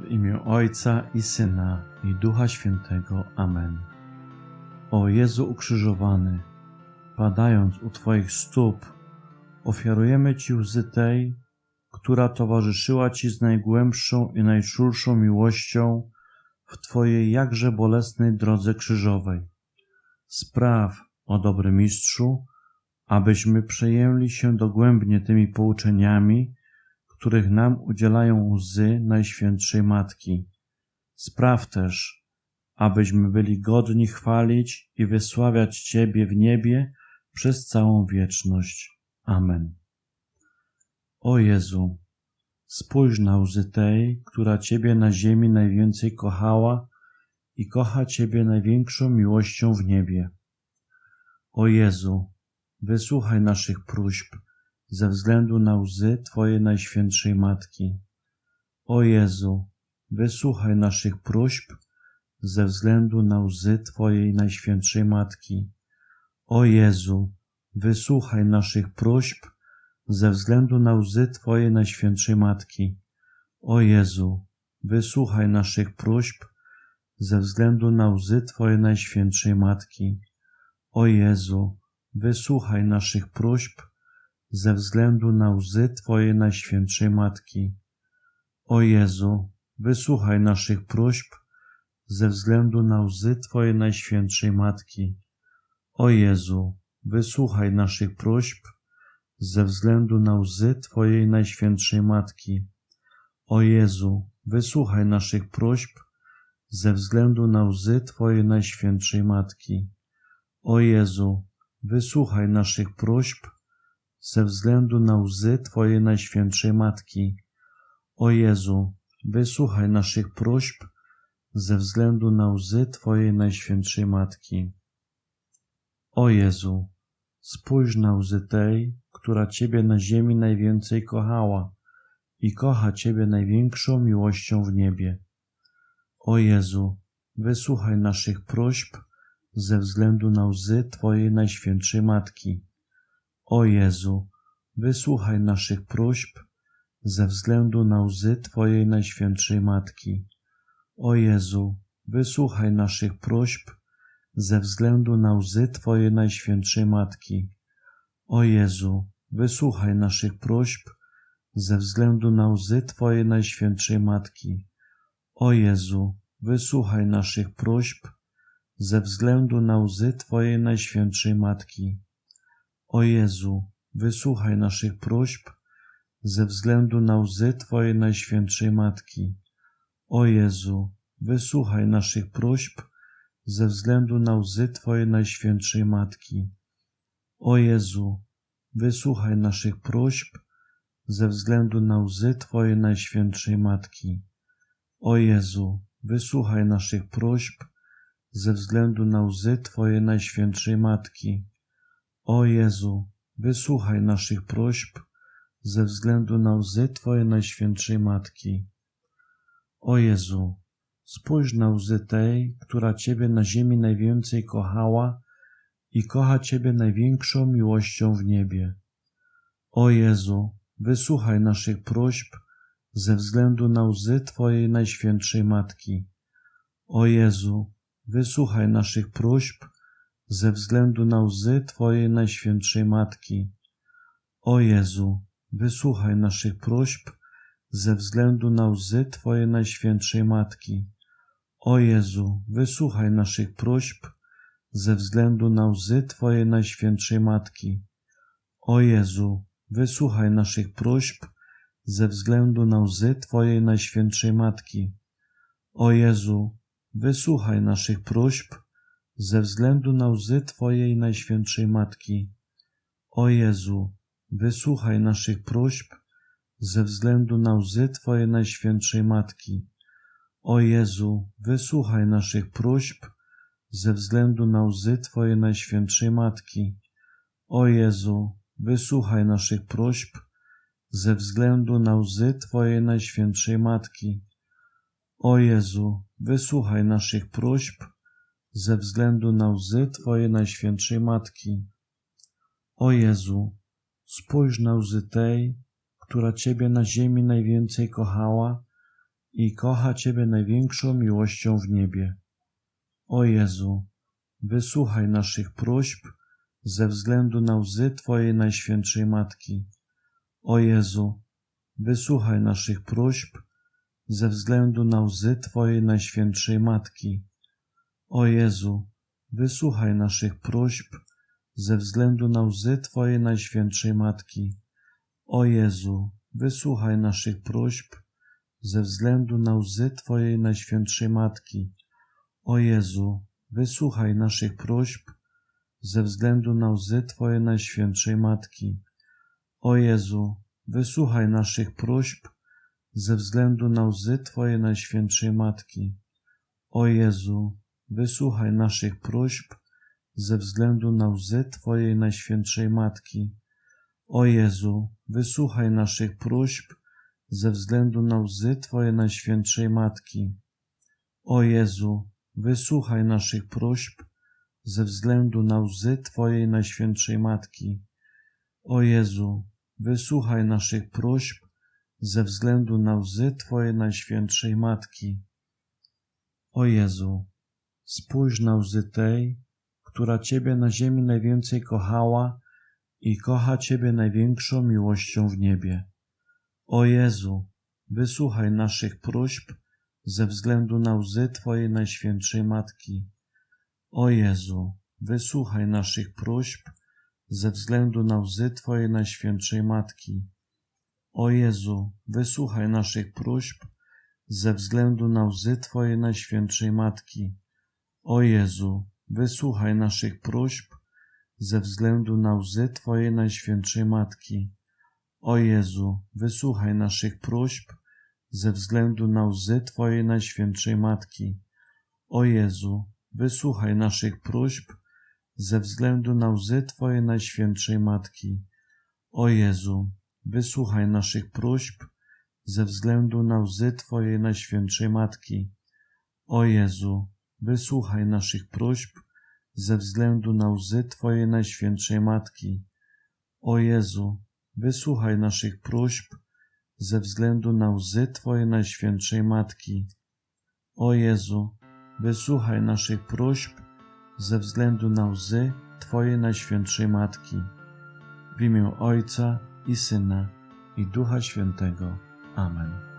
W imię Ojca i Syna i Ducha Świętego. Amen. O Jezu ukrzyżowany, padając u Twoich stóp, ofiarujemy Ci łzy tej, która towarzyszyła Ci z najgłębszą i najczulszą miłością w Twojej jakże bolesnej drodze krzyżowej. Spraw, o dobry mistrzu, abyśmy przejęli się dogłębnie tymi pouczeniami, których nam udzielają łzy Najświętszej Matki. Spraw też, abyśmy byli godni chwalić i wysławiać Ciebie w niebie przez całą wieczność. Amen. O Jezu, spójrz na łzy tej, która Ciebie na ziemi najwięcej kochała i kocha Ciebie największą miłością w niebie. O Jezu, wysłuchaj naszych próśb ze względu na łzy Twojej Najświętszej Matki. O Jezu, wysłuchaj naszych próśb ze względu na łzy Twojej Najświętszej Matki. O Jezu, wysłuchaj naszych próśb ze względu na łzy Twojej Najświętszej Matki. O Jezu, wysłuchaj naszych próśb ze względu na łzy Twojej Najświętszej Matki. O Jezu, wysłuchaj naszych próśb ze względu na łzy Twojej Najświętszej Matki. O Jezu, wysłuchaj naszych próśb ze względu na łzy Twojej Najświętszej Matki. O Jezu, wysłuchaj naszych próśb ze względu na łzy Twojej Najświętszej Matki. O Jezu, wysłuchaj naszych próśb ze względu na łzy Twojej Najświętszej Matki. O Jezu, wysłuchaj naszych próśb ze względu na łzy Twojej Najświętszej Matki. O Jezu, wysłuchaj naszych próśb ze względu na łzy Twojej Najświętszej Matki. O Jezu, spójrz na łzy tej, która Ciebie na ziemi najwięcej kochała i kocha Ciebie największą miłością w niebie. O Jezu, wysłuchaj naszych próśb ze względu na łzy Twojej Najświętszej Matki. O Jezu, wysłuchaj naszych próśb ze względu na łzy Twojej Najświętszej Matki. O Jezu, wysłuchaj naszych próśb ze względu na łzy Twojej Najświętszej Matki. O Jezu, wysłuchaj naszych próśb ze względu na łzy Twojej Najświętszej Matki. O Jezu, wysłuchaj naszych próśb ze względu na łzy Twojej Najświętszej Matki. O Jezu, wysłuchaj naszych próśb ze względu na łzy Twojej Najświętszej Matki. O Jezu, wysłuchaj naszych próśb ze względu na łzy Twojej Najświętszej Matki. O Jezu, wysłuchaj naszych próśb ze względu na łzy Twojej Najświętszej Matki. O Jezu, wysłuchaj naszych próśb ze względu na łzy Twojej Najświętszej Matki. O Jezu, wysłuchaj naszych próśb ze względu na łzy Twojej Najświętszej Matki. O Jezu, spójrz na łzy tej, która Ciebie na ziemi najwięcej kochała i kocha Ciebie największą miłością w niebie. O Jezu, wysłuchaj naszych próśb ze względu na łzy Twojej Najświętszej Matki. O Jezu, wysłuchaj naszych próśb ze względu na łzy Twojej Najświętszej Matki. O Jezu, wysłuchaj naszych próśb ze względu na łzy Twojej Najświętszej Matki. O Jezu, wysłuchaj naszych próśb ze względu na łzy Twojej Najświętszej Matki. O Jezu, wysłuchaj naszych próśb ze względu na łzy Twojej Najświętszej Matki. O Jezu, wysłuchaj naszych próśb ze względu na łzy Twojej Najświętszej Matki. O Jezu, wysłuchaj naszych próśb ze względu na łzy Twojej Najświętszej Matki. O Jezu, wysłuchaj naszych próśb ze względu na łzy Twojej Najświętszej Matki. O Jezu, wysłuchaj naszych próśb ze względu na łzy Twojej Najświętszej Matki. O Jezu, wysłuchaj naszych próśb ze względu na łzy Twojej Najświętszej Matki. O Jezu, spójrz na łzy tej, która Ciebie na ziemi najwięcej kochała i kocha Ciebie największą miłością w niebie. O Jezu, wysłuchaj naszych próśb ze względu na łzy Twojej Najświętszej Matki. O Jezu, wysłuchaj naszych próśb ze względu na łzy Twojej Najświętszej Matki. O Jezu, wysłuchaj naszych próśb ze względu na łzy Twojej Najświętszej Matki. O Jezu, wysłuchaj naszych próśb ze względu na łzy Twojej Najświętszej Matki. O Jezu, wysłuchaj naszych próśb ze względu na łzy Twojej Najświętszej Matki. O Jezu, wysłuchaj naszych próśb ze względu na łzy Twojej Najświętszej Matki. O Jezu, wysłuchaj naszych próśb ze względu na łzy Twojej Najświętszej Matki. O Jezu, wysłuchaj naszych próśb ze względu na łzy Twojej Najświętszej Matki. O Jezu, wysłuchaj naszych próśb ze względu na łzy Twojej Najświętszej Matki. O Jezu, wysłuchaj naszych próśb ze względu na łzy Twojej Najświętszej Matki. O Jezu, spójrz na łzy tej, która Ciebie na ziemi najwięcej kochała i kocha Ciebie największą miłością w niebie. O Jezu, wysłuchaj naszych próśb ze względu na łzy Twojej Najświętszej Matki. O Jezu, wysłuchaj naszych próśb ze względu na łzy Twojej Najświętszej Matki. O Jezu, wysłuchaj naszych próśb ze względu na łzy Twojej Najświętszej Matki. O Jezu, wysłuchaj naszych próśb ze względu na łzy Twojej Najświętszej Matki. O Jezu, wysłuchaj naszych próśb ze względu na łzy Twojej Najświętszej Matki. O Jezu, wysłuchaj naszych próśb ze względu na łzy Twojej Najświętszej Matki. O Jezu, wysłuchaj naszych próśb ze względu na łzy Twojej Najświętszej Matki. O Jezu, wysłuchaj naszych próśb ze względu na łzy Twojej Najświętszej Matki. O Jezu, wysłuchaj naszych próśb ze względu na łzy Twojej Najświętszej Matki. O Jezu, wysłuchaj naszych próśb ze względu na łzy Twojej Najświętszej Matki. W imię Ojca i Syna i Ducha Świętego. Amen.